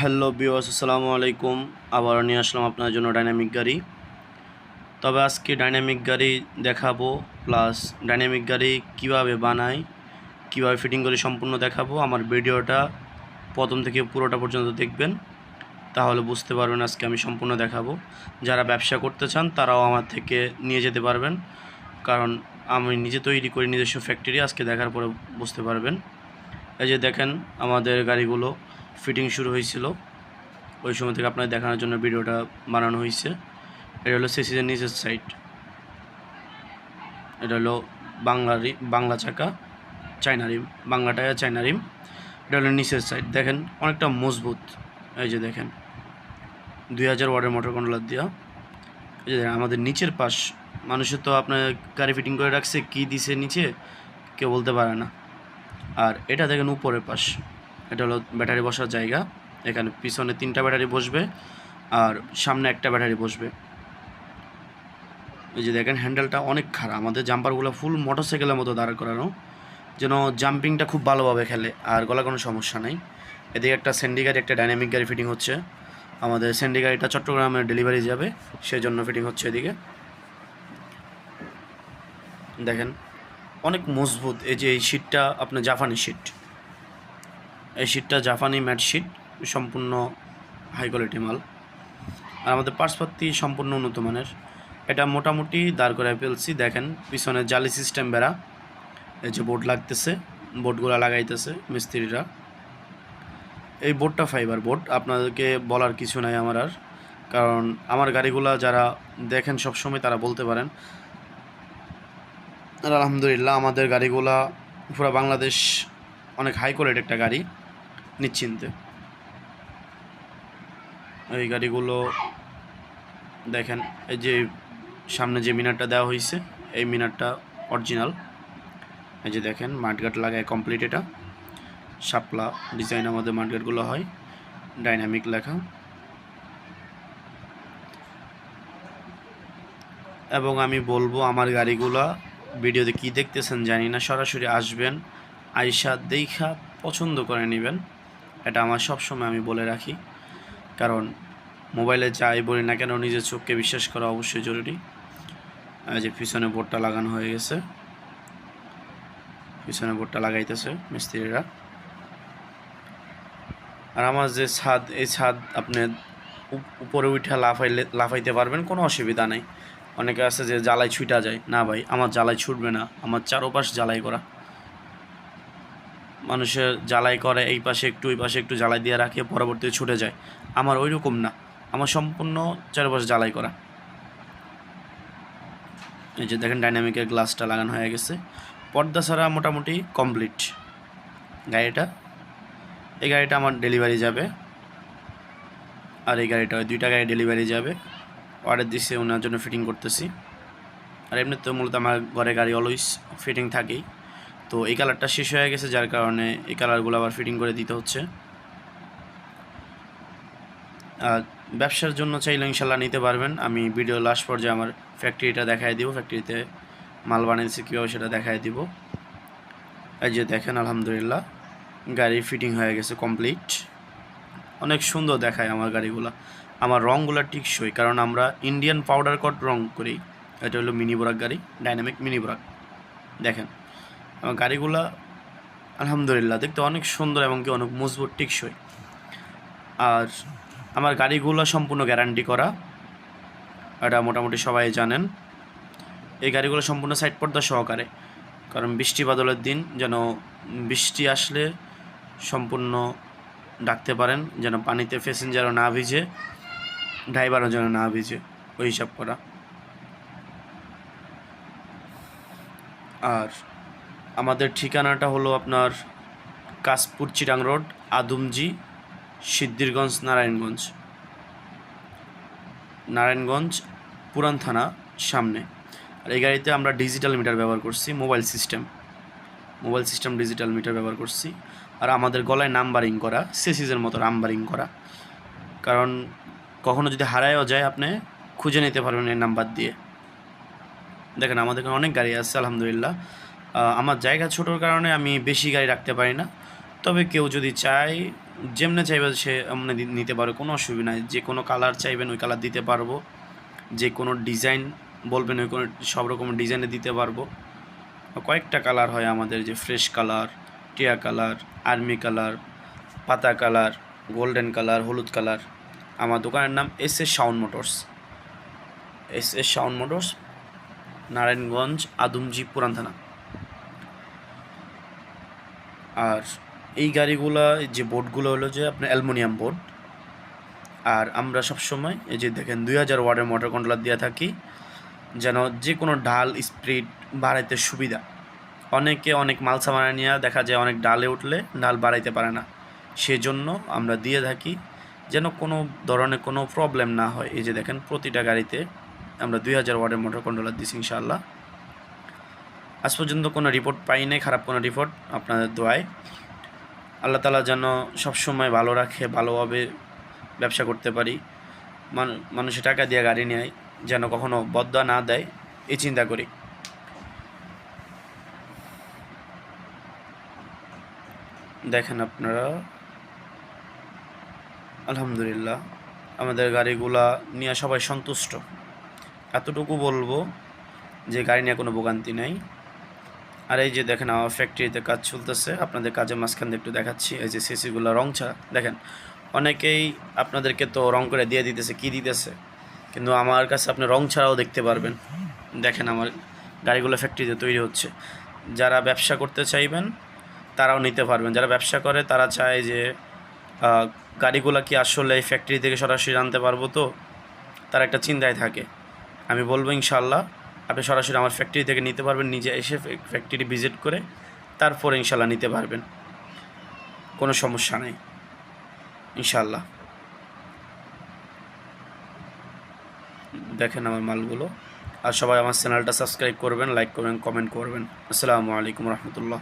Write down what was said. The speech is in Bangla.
হ্যালো বিওয়াস আসসালামু আলাইকুম। আবারও নিয়ে আসলাম আপনার জন্য ডাইনামিক গাড়ি। তবে আজকে ডাইনামিক গাড়ি দেখাবো প্লাস ডাইনামিক গাড়ি কীভাবে বানাই, কীভাবে ফিটিং করে সম্পূর্ণ দেখাবো, আমার ভিডিওটা প্রথম থেকে পুরোটা পর্যন্ত দেখবেন। তাহলে বুঝতে পারবেন আজকে আমি সম্পূর্ণ দেখাবো। যারা ব্যবসা করতে চান, তারাও আমার থেকে নিয়ে যেতে পারবেন। কারণ আমি নিজে তৈরি করি নিজস্ব ফ্যাক্টরি আজকে দেখার পরে বুঝতে পারবেন। এই যে দেখেন আমাদের গাড়িগুলো। ফিটিং শুরু হয়েছিল। ওই সময় থেকে আপনাদের দেখানোর জন্য ভিডিওটা বানানো হয়েছে। এটা হলো সেসিজের নিচের সাইড এটা হলো বাংলা বাংলা চাকা, China rim, Bangla tyre, China rim. এটা হলো নিচের সাইড দেখেন, অনেকটা মজবুত। এই যে দেখেন, দুই হাজার ওয়ার্ডের মোটর কন্ট্রোলার দেওয়া এই যে দেখেন, আমাদের নিচের পাশ। মানুষের তো আপনার গাড়ি ফিটিং করে রাখছে, কী দিছে নিচে কেউ বলতে পারে না। আর এটা দেখেন উপরের পাশ। এটা হলো ব্যাটারি বসার জায়গা। এখানে পিছনে তিনটা ব্যাটারি বসবে আর সামনে একটা ব্যাটারি বসবে। এই যে দেখেন হ্যান্ডেলটা অনেক খারাপ। আমাদের জাম্পারগুলো ফুল মোটরসাইকেলের মতো দাঁড় করানো। যেন জাম্পিংটা খুব ভালোভাবে খেলে, আর গলা কোনো সমস্যা নেই। এদিকে একটা স্যান্ডি গাড়ি একটা ডাইনামিক গাড়ি ফিটিং হচ্ছে। আমাদের স্যান্ডি গাড়িটা চট্টগ্রামে ডেলিভারি যাবে সেই জন্য ফিটিং হচ্ছে এদিকে। দেখেন, অনেক মজবুত এই যে এই শীটটা আপনার জাপানি শীট এই শীটটা জাপানি ম্যাট শীট সম্পূর্ণ হাই কোয়ালিটি মাল। আর আমাদের পার্সপাত্তি সম্পূর্ণ উন্নত মানের। এটা মোটামুটি দাঁড় করে ফেলছি, দেখেন, পিছনে জালি সিস্টেম বেড়া। এই যে বোর্ড লাগতেছে বোর্ডগুলো লাগাইতেছে মিস্ত্রিরা। এই বোর্ডটা ফাইবার বোর্ড আপনাদেরকে বলার কিছু নাই আমার আর। কারণ আমার গাড়িগুলো যারা দেখেন সবসময় তারা বলতে পারেন। আর আলহামদুলিল্লাহ, আমাদের গাড়িগুলা পুরো বাংলাদেশ অনেক হাই কোয়ালিটি একটা গাড়ি। নিশ্চিন্তে। এই গাড়িগুলো দেখেন, এই যে সামনে যে মিনারটা দেওয়া হয়েছে এই মিনারটা অরিজিনাল। এই যে দেখেন মাঠগাট লাগায় কমপ্লিট এটা। শাপলা ডিজাইন আমাদের মাঠগাটগুলো হয়, ডাইনামিক লেখা। এবং আমি বলব, আমার গাড়িগুলো ভিডিওতে কি দেখতেছেন জানি না, সরাসরি আসবেন, আইসা দেখা পছন্দ করে নেবেন। এটা আমার সবসময় আমি বলে রাখি। কারণ মোবাইলে যাই বলি না কেন নিজের চোখকে বিশ্বাস করা অবশ্যই জরুরি। এই যে পিছনে বোর্ডটা লাগানো হয়ে গেছে। পিছনে বোর্ডটা লাগাইতেছে মিস্ত্রিরা। আর আমার যে ছাদ, এই ছাদ আপনি উপ- উপরে উঠে লাফাইলে, লাফাইতে পারবেন, কোনো অসুবিধা নেই। অনেকে আছে যে জ্বালাই ছুটা যায়। না ভাই, আমার জ্বালাই ছুটবে না। আমার চারোপাশ জ্বালাই করা। মানুষের জ্বালাই করে, এই পাশে একটু, ওই পাশে একটু জ্বালাই দিয়ে রাখে, পরবর্তীতে ছুটে যায়। আমার ওই রকম না। আমার সম্পূর্ণ চারপাশে জ্বালাই করা। এই যে দেখেন ডাইনামিকের গ্লাসটা লাগানো হয়ে গেছে। পর্দা ছাড়া মোটামুটি কমপ্লিট। গাড়িটা, এই গাড়িটা আমার ডেলিভারি যাবে। আর এই গাড়িটা দুইটা গাড়ি ডেলিভারি যাবে। অর্ডার দিছে, ওনার জন্য ফিটিং করতেছি। আর এমনি তো মূলত আমার ঘরে গাড়ি অলওয়েজ ফিটিং থাকেই। তো এই কালারটা শেষ হয়ে গেছে, যার কারণে এই কালারগুলো আবার ফিটিং করে দিতে হচ্ছে। আর ব্যবসার জন্য চাইলে ইনশাল্লাহ নিতে পারবেন। আমি ভিডিও লাস্ট পর্যায়ে আমার ফ্যাক্টরিটা দেখায় দিব। ফ্যাক্টরিতে মাল বানিয়েছি, কীভাবে সেটা দেখায় দিব। এই যে দেখেন, আলহামদুলিল্লাহ, গাড়ি ফিটিং হয়ে গেছে কমপ্লিট অনেক সুন্দর দেখায় আমার গাড়িগুলো। আমার রঙগুলো টিকসই, কারণ আমরা ইন্ডিয়ান পাউডার কট রং করি। এটা হলো মিনি বোরাক গাড়ি ডাইনামিক মিনি বোরাক দেখেন আমার গাড়িগুলা, আলহামদুলিল্লাহ, দেখতে অনেক সুন্দর এবং কি অনেক মজবুত টিকসই। আর আমার গাড়িগুলো সম্পূর্ণ গ্যারান্টি করা, এটা মোটামুটি সবাই জানেন। এই গাড়িগুলো সম্পূর্ণ সাইড পর্দা সহকারে, কারণ বৃষ্টি বাদলের দিন যেন বৃষ্টি আসলে সম্পূর্ণ ডাকতে পারেন, যেন পানিতে প্যাসেঞ্জারও না ভিজে ড্রাইভারও যেন না ভিজে, ওই হিসাব করা। আর আমাদের ঠিকানাটা হলো আপনার কাশপুর চিরাং রোড, আদমজি, সিদ্ধিরগঞ্জ, নারায়ণগঞ্জ। নারায়ণগঞ্জ, পুরান থানা, সামনে। আর এই গাড়িতে আমরা ডিজিটাল মিটার ব্যবহার করছি, mobile system. Mobile system, digital meter ব্যবহার করছি। আর আমাদের গলায় নাম্বারিং করা সেসিজের মতো নাম্বারিং করা। কারণ কখনো যদি হারায়ও যায় আপনি, খুঁজে নিতে পারবেন এই নাম্বার দিয়ে। দেখেন, আমাদের এখানে অনেক গাড়ি আছে, আলহামদুলিল্লাহ। আমার জায়গা ছোটোর কারণে আমি বেশি গাড়ি রাখতে পারি না। তবে কেউ যদি চায়, যেমনে চাইবে সে এমনি নিতে পারবে কোনো অসুবিধা নাই। যে কোনো কালার চাইবেন, ওই কালার দিতে পারব। যে কোনো ডিজাইন বলবেন, ওই কোনো, সব রকম ডিজাইনে দিতে পারব। কয়েকটা কালার হয় আমাদের, যে ফ্রেশ কালার, টিয়া কালার, আর্মি কালার, পাতা কালার, গোল্ডেন কালার, হলুদ কালার। আমার দোকানের নাম S S Shaon motors. S S Shaon motors, Narayanganj, Adamjee, পুরান থানা। আর এই গাড়িগুলো যে বোর্ডগুলো হলো যে আপনার অ্যালুমিনিয়াম বোর্ড আর আমরা সব সময় এই যে দেখেন দুই হাজার ওয়ার্ডের মোটর কন্ট্রোলার দিয়ে থাকি, যেন যে কোনো ডাল স্পিড বাড়াইতে সুবিধা। অনেকে অনেক মাল সামানা নিয়ে দেখা যায় অনেক ডালে উঠলে ডাল বাড়াইতে পারে না। সেজন্য আমরা দিয়ে থাকি, যেন কোনো ধরনের কোনো প্রবলেম না হয়। এই যে দেখেন প্রতিটা গাড়িতে আমরা দুই হাজার ওয়ার্ডের মোটর কন্ট্রোলার দিছি ইনশাআল্লাহ। আজ পর্যন্ত কোনো রিপোর্ট পাই নাই খারাপ কোনো রিপোর্ট আপনাদের দোয়ায়। আল্লাহ তালা যেন সবসময় ভালো রাখে, ভালোভাবে ব্যবসা করতে পারি। মানু- মানুষের টাকা দিয়ে গাড়ি নেয়, যেন কখনো বদয়া না দেয়, এই চিন্তা করি। দেখেন আপনারা, আলহামদুলিল্লাহ, আমাদের গাড়িগুলা নিয়ে সবাই সন্তুষ্ট। এতটুকু বলব যে গাড়ি নিয়ে কোনো ভোগান্তি নাই। আর এই যে দেখেন আমার ফ্যাক্টরিতে কাজ চলতেছে। আপনাদের কাজের মাঝখান দিয়ে একটু দেখাচ্ছি। এই যে সিসিগুলো রং ছাড়া দেখেন, অনেকেই আপনাদেরকে তো রং করে দিয়ে দিতেছে, কি দিতেছে? কিন্তু আমার কাছে আপনি রং ছাড়াও দেখতে পারবেন। দেখেন আমার গাড়িগুলো ফ্যাক্টরিতে তৈরি হচ্ছে। যারা ব্যবসা করতে চাইবেন, তারাও নিতে পারবেন। যারা ব্যবসা করে, তারা চায় যে গাড়িগুলো কি আসলে এই ফ্যাক্টরি থেকে সরাসরি আনতে পারব তো? তার একটা চিন্তায় থাকে। আমি বলব ইনশাল্লাহ আপনি সরাসরি আমার ফ্যাক্টরি থেকে নিতে পারবেন, নিজে এসে ফ্যাক্টরি ভিজিট করে তারপরে ইনশাল্লাহ নিতে পারবেন। কোনো সমস্যা নেই, ইনশাল্লাহ। দেখেন আমার মালগুলো। আর সবাই আমার চ্যানেলটা সাবস্ক্রাইব করবেন লাইক করবেন কমেন্ট করবেন। আসসালামু আলাইকুম রহমতুল্লাহ।